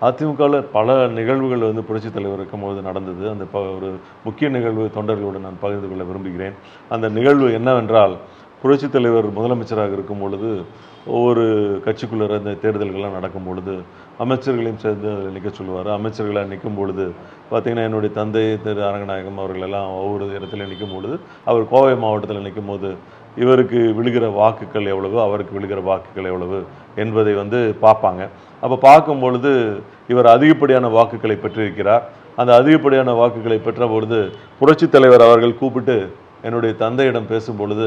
அதிமுகவில் பல நிகழ்வுகள் வந்து புரட்சித் தலைவர் இருக்கும்போது நடந்தது. அந்த ப ஒரு முக்கிய நிகழ்வு தொண்டர்களோடு நான் பகிர்ந்து கொள்ள விரும்புகிறேன். அந்த நிகழ்வு என்னவென்றால் புரட்சித் தலைவர் முதலமைச்சராக இருக்கும் பொழுது ஒவ்வொரு கட்சிக்குள்ளே இந்த தேர்தல்கள்லாம் நடக்கும் பொழுது அமைச்சர்களையும் சேர்ந்து அதில் நிற்க சொல்லுவார். அமைச்சர்களாக நிற்கும் பொழுது பார்த்திங்கன்னா என்னுடைய தந்தை திரு அரங்கநாயகம் அவர்கள் எல்லாம் ஒவ்வொரு இடத்துல நிற்கும் பொழுது அவர் கோவை மாவட்டத்தில் நிற்கும் போது இவருக்கு விழுகிற வாக்குகள் எவ்வளவு அவருக்கு விழுகிற வாக்குகள் எவ்வளவு என்பதை வந்து பார்ப்பாங்க. அப்போ பார்க்கும் பொழுது இவர் அதிகப்படியான வாக்குகளை பெற்றிருக்கிறார். அந்த அதிகப்படியான வாக்குகளை பெற்ற பொழுது புரட்சித் தலைவர் அவர்கள் கூப்பிட்டு என்னுடைய தந்தையிடம் பேசும் பொழுது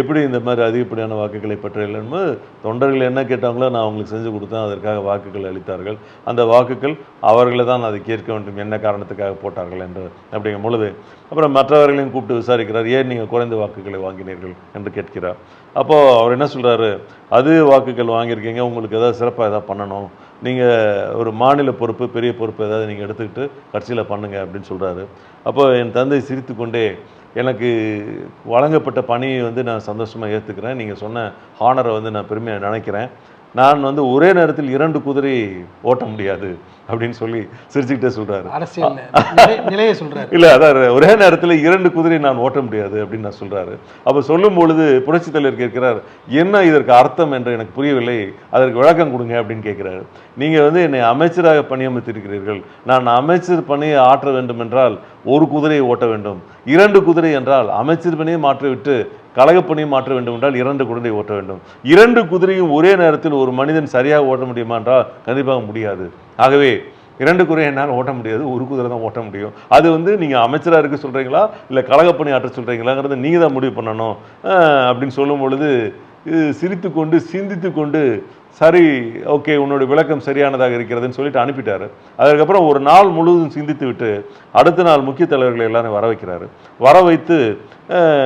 எப்படி இந்த மாதிரி அதிகப்படியான வாக்குகளை பெற்றீர்கள்? தொண்டர்கள் என்ன கேட்டாங்களோ நான் அவங்களுக்கு செஞ்சு கொடுத்தேன். அதற்காக வாக்குகள் அளித்தார்கள். அந்த வாக்குகள் அவர்களை தான் அதை கேட்க வேண்டும். என்ன காரணத்துக்காக போட்டார்கள் என்று அப்படிங்கும் பொழுது அப்புறம் மற்றவர்களையும் கூப்பிட்டு விசாரிக்கிறார் ஏன் நீங்கள் குறைந்த வாக்குகளை வாங்கினீர்கள்? என்று கேட்கிறார். அப்போது அவர் என்ன சொல்கிறாரு அது வாக்குகள் வாங்கியிருக்கீங்க. உங்களுக்கு ஏதாவது சிறப்பாக ஏதாவது பண்ணணும். நீங்கள் ஒரு மாநில பொறுப்பு பெரிய பொறுப்பு ஏதாவது நீங்கள் எடுத்துக்கிட்டு கட்சியில் பண்ணுங்கள் அப்படின்னு சொல்கிறாரு அப்போ என் தந்தை சிரித்து கொண்டே எனக்கு வழங்கப்பட்ட பணியை வந்து நான் சந்தோஷமாக ஏற்றுக்கிறேன் நீங்கள் சொன்ன ஹானரை வந்து நான் பெருமையாக நினைக்கிறேன். நான் வந்து ஒரே நேரத்தில் இரண்டு குதிரை ஓட்ட முடியாது அப்படின்னு சொல்லி சிரிச்சுக்கிட்டே நிலையை சொல்றாரு. இல்ல அதான் ஒரே நேரத்தில் இரண்டு குதிரை நான் ஓட்ட முடியாது அப்படின்னு நான் சொல்றாரு. அப்ப சொல்லும் பொழுது புரட்சித் தலைவர் கேட்கிறார் என்ன இதற்கு அர்த்தம்? என்று எனக்கு புரியவில்லை. அதற்கு விளக்கம் கொடுங்க அப்படின்னு கேட்கிறாரு. நீங்க வந்து என்னை அமைச்சராக பணியமர்த்திருக்கிறீர்கள். நான் அமைச்சர் பணியை ஆற்ற வேண்டும் என்றால் ஒரு குதிரையை ஓட்ட வேண்டும். இரண்டு குதிரை என்றால் அமைச்சர் பணியை மாற்றிவிட்டு கழகப்பணியும் மாற்ற வேண்டும் என்றால் இரண்டு குழந்தை ஓட்ட வேண்டும். இரண்டு குதிரையும் ஒரே நேரத்தில் ஒரு மனிதன் சரியாக ஓட்ட முடியுமா என்றால் கண்டிப்பாக முடியாது. ஆகவே இரண்டு குதிரை என்னால் ஓட்ட முடியாது ஒரு குதிரை தான் ஓட்ட முடியும். அது வந்து நீங்கள் அமைச்சராக இருக்க சொல்கிறீங்களா இல்லை கழகப்பணி ஆற்ற சொல்கிறீங்களாங்கிறத நீங்கள் தான் முடிவு பண்ணணும். அப்படின்னு சொல்லும் பொழுது சிரித்து கொண்டு சிந்தித்து கொண்டு சரி ஓகே உன்னோட விளக்கம் சரியானதாக இருக்கிறதுன்னு சொல்லிட்டு அனுப்பிட்டாரு. அதுக்கப்புறம் ஒரு நாள் முழுவதும் சிந்தித்து விட்டு அடுத்த நாள் முக்கிய தலைவர்களை எல்லாரும் வர வைக்கிறாரு. வர வைத்து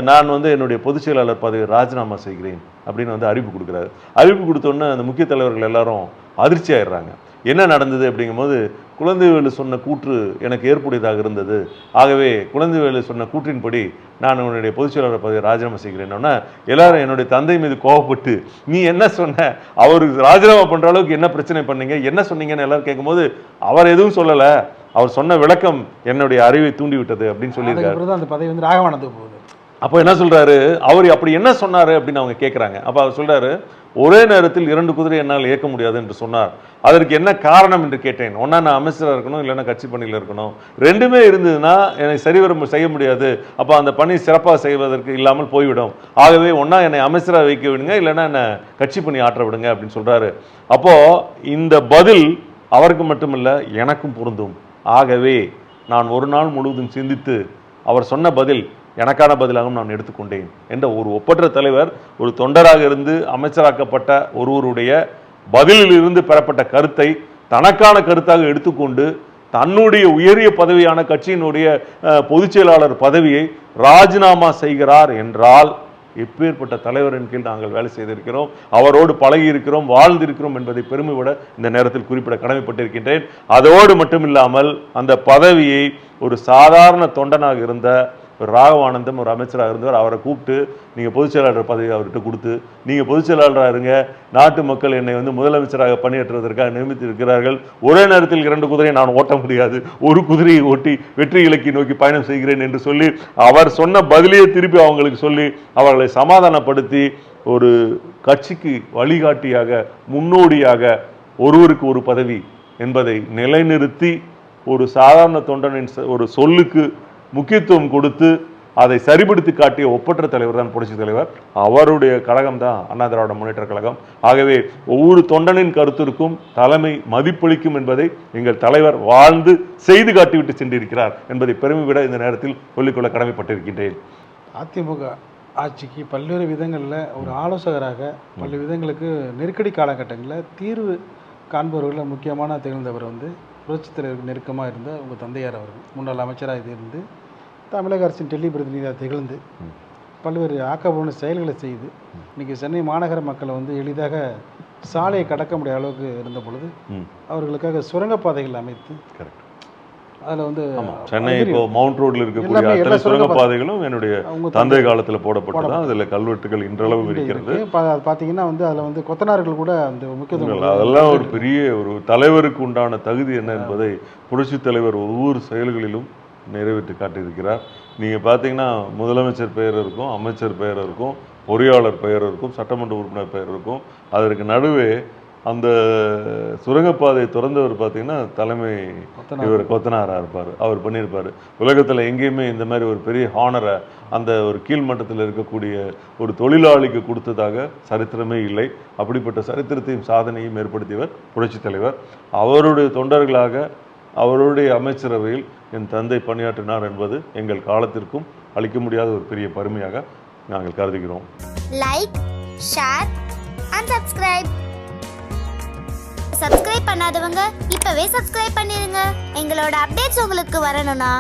நான் வந்து என்னுடைய பொதுச் செயலாளர் பதவியை ராஜினாமா செய்கிறேன் அப்படின்னு வந்து அறிவிப்பு கொடுக்குறாரு. அறிவிப்பு கொடுத்தோன்னே அந்த முக்கிய தலைவர்கள் எல்லாரும் அதிர்ச்சி ஆயிடுறாங்க. என்ன நடந்தது அப்படிங்கும்போது குழந்தைவேலு சொன்ன கூற்று எனக்கு ஏற்புடையதாக இருந்தது. ஆகவே குழந்தைவேலு சொன்ன கூற்றின்படி நான் உன்னுடைய பொதுச் செயலாளர் பதவியை ராஜினாமா செய்கிறேன்னா எல்லாரும் என்னுடைய தந்தை மீது கோவப்பட்டு நீ என்ன சொன்ன? அவருக்கு ராஜினாமா பண்ற அளவுக்கு என்ன பிரச்சனை பண்ணீங்க? என்ன சொன்னீங்கன்னு எல்லாரும் கேட்கும்போது அவர் எதுவும் சொல்லல. அவர் சொன்ன விளக்கம் என்னுடைய அறிவை தூண்டி விட்டது அப்படின்னு சொல்லியிருக்காரு. அந்த பதவி வந்து ராகவானந்துக்கு போகுது. அப்போ என்ன சொல்கிறாரு அவர் அப்படி என்ன சொன்னார் அப்படின்னு அவங்க கேட்குறாங்க அப்போ அவர் சொல்கிறாரு ஒரே நேரத்தில் இரண்டு குதிரை என்னால் இயக்க முடியாது என்று சொன்னார். அதற்கு என்ன காரணம் என்று கேட்டேன். ஒன்றா நான் அமைச்சராக இருக்கணும் இல்லைன்னா கட்சி பணியில் இருக்கணும். ரெண்டுமே இருந்ததுன்னா என்னை சரிவர செய்ய முடியாது. அப்போ அந்த பணி சிறப்பாக செய்வதற்கு இல்லாமல் போய்விடும். ஆகவே ஒன்றா என்னை அமைச்சராக வைக்க விடுங்க இல்லைன்னா என்னை கட்சி பணி ஆற்ற விடுங்க அப்படின்னு சொல்கிறாரு அப்போது இந்த பதில் அவருக்கு மட்டுமல்ல எனக்கும் பொருந்தும். ஆகவே நான் ஒரு நாள் முழுவதும் சிந்தித்து அவர் சொன்ன பதில் எனக்கான பதிலாகவும் நான் எடுத்துக்கொண்டேன் என்ற ஒரு ஒப்பற்ற தலைவர் ஒரு தொண்டராக இருந்து அமைச்சராக்கப்பட்ட ஒருவருடைய பதிலில் இருந்து பெறப்பட்ட கருத்தை தனக்கான கருத்தாக எடுத்துக்கொண்டு தன்னுடைய உயரிய பதவியான கட்சியினுடைய பொதுச்செயலாளர் பொதுச் செயலாளர் பதவியை ராஜினாமா செய்கிறார் என்றால் எப்பேற்பட்ட தலைவரின் கீழ் நாங்கள் வேலை செய்திருக்கிறோம் அவரோடு பழகி இருக்கிறோம் வாழ்ந்திருக்கிறோம் என்பதை பெருமைவிட இந்த நேரத்தில் குறிப்பிட கடமைப்பட்டிருக்கின்றேன். அதோடு மட்டுமில்லாமல் அந்த பதவியை ஒரு சாதாரண தொண்டனாக இருந்த ஒரு ராகவானந்தம் ஒரு அமைச்சராக இருந்தவர் அவரை கூப்பிட்டு நீங்கள் பொதுச் செயலாளர் பதவி அவர்கிட்ட கொடுத்து நீங்கள் பொதுச் செயலாளராக இருங்க. நாட்டு மக்கள் என்னை வந்து முதலமைச்சராக பணியாற்றுவதற்காக நியமித்து இருக்கிறார்கள் ஒரே நேரத்தில் இரண்டு குதிரையை நான் ஓட்ட முடியாது. ஒரு குதிரையை ஓட்டி வெற்றி இலக்கை நோக்கி பயணம் செய்கிறேன் என்று சொல்லி அவர் சொன்ன பதிலையே திருப்பி அவங்களுக்கு சொல்லி அவர்களை சமாதானப்படுத்தி ஒரு கட்சிக்கு வழிகாட்டியாக முன்னோடியாக ஒருவருக்கு ஒரு பதவி என்பதை நிலைநிறுத்தி ஒரு சாதாரண தொண்டனின் ஒரு சொல்லுக்கு முக்கியத்துவம் கொடுத்து அதை சரிபடுத்தி காட்டிய ஒப்பற்ற தலைவர் தான் புரட்சி தலைவர். அவருடைய கழகம் தான் அண்ணா திராவிட முன்னேற்ற கழகம். ஆகவே ஒவ்வொரு தொண்டனின் கருத்திற்கும் தலைமை மதிப்பளிக்கும் என்பதை எங்கள் தலைவர் வாழ்ந்து செய்து காட்டிவிட்டு சென்றிருக்கிறார் என்பதை பெருமைவிட இந்த நேரத்தில் சொல்லிக்கொள்ள கடமைப்பட்டிருக்கின்றேன். அதிமுக ஆட்சிக்கு பல்வேறு விதங்களில் ஒரு ஆலோசகராக பல்வேறு விதங்களுக்கு நெருக்கடி காலகட்டங்களில் தீர்வு காண்பவர்களில் முக்கியமான திகழ்ந்தவர் வந்து புரட்சித் தலைவருக்கு நெருக்கமாக இருந்த உங்கள் தந்தையார் அவர்கள். முன்னாள் அமைச்சராக இருந்து தமிழக அரசின் டெல்லி பிரதிநிதியாக திகழ்ந்து பல்வேறு ஆக்கப்பூர்வ செயல்களை செய்து இன்னைக்கு சென்னை மாநகர மக்களை வந்து எளிதாக சாலையை கடக்க முடியாத அளவுக்கு இருந்த பொழுது அவர்களுக்காக சுரங்கப்பாதைகள் அமைத்து கரெக்ட். அதில் வந்து சென்னை இப்போ மவுண்ட் ரோட்ல இருக்கக்கூடிய அத்தனை சுரங்கப்பாதைகளும் என்னுடைய தந்தை காலத்துல போடப்பட்டு தான் அதுல கல்வெட்டுகள் இன்றளவும் இருக்கிறது. பார்த்தீங்கன்னா வந்து அதில் வந்து கொத்தனார்கள் கூட அந்த முக்கியத்துவம் அதெல்லாம் ஒரு பெரிய ஒரு தலைவருக்கு உண்டான தகுதி என்ன என்பதை புரட்சித் தலைவர் ஒவ்வொரு செயல்களிலும் நிறைவேற்றி காட்டியிருக்கிறார். நீங்க பார்த்தீங்கன்னா முதலமைச்சர் பெயர் இருக்கும் அமைச்சர் பெயர் இருக்கும் பொறியாளர் பெயர் இருக்கும் சட்டமன்ற உறுப்பினர் பெயர் இருக்கும். அதற்கு நடுவே அந்த சுரங்கப்பாதை திறந்தவர் பார்த்தீங்கன்னா தலைமை. இவர் கொத்தனாரா இருப்பார். அவர் பண்ணியிருப்பார். உலகத்தில் எங்கேயுமே இந்த மாதிரி ஒரு பெரிய ஹானரை அந்த ஒரு கீழ்மட்டத்தில் இருக்கக்கூடிய ஒரு தொழிலாளிக்கு கொடுத்ததாக சரித்திரமே இல்லை. அப்படிப்பட்ட சரித்திரத்தையும் சாதனையும் ஏற்படுத்தியவர் புரட்சித் தலைவர். அவருடைய தொண்டர்களாக அவருடைய அமைச்சரவையில் என் தந்தை பணியாற்றினார் என்பது எங்கள் காலத்திற்கும் அளிக்க முடியாத ஒரு பெரிய பெருமையாக நாங்கள் கருதுகிறோம். Like share and subscribe subscribe பண்ணாதவங்க இப்பவே சப்ஸ்கிரைப் பண்ணிருங்க. எங்களோட அப்டேட்ஸ் உங்களுக்கு வரணும்னா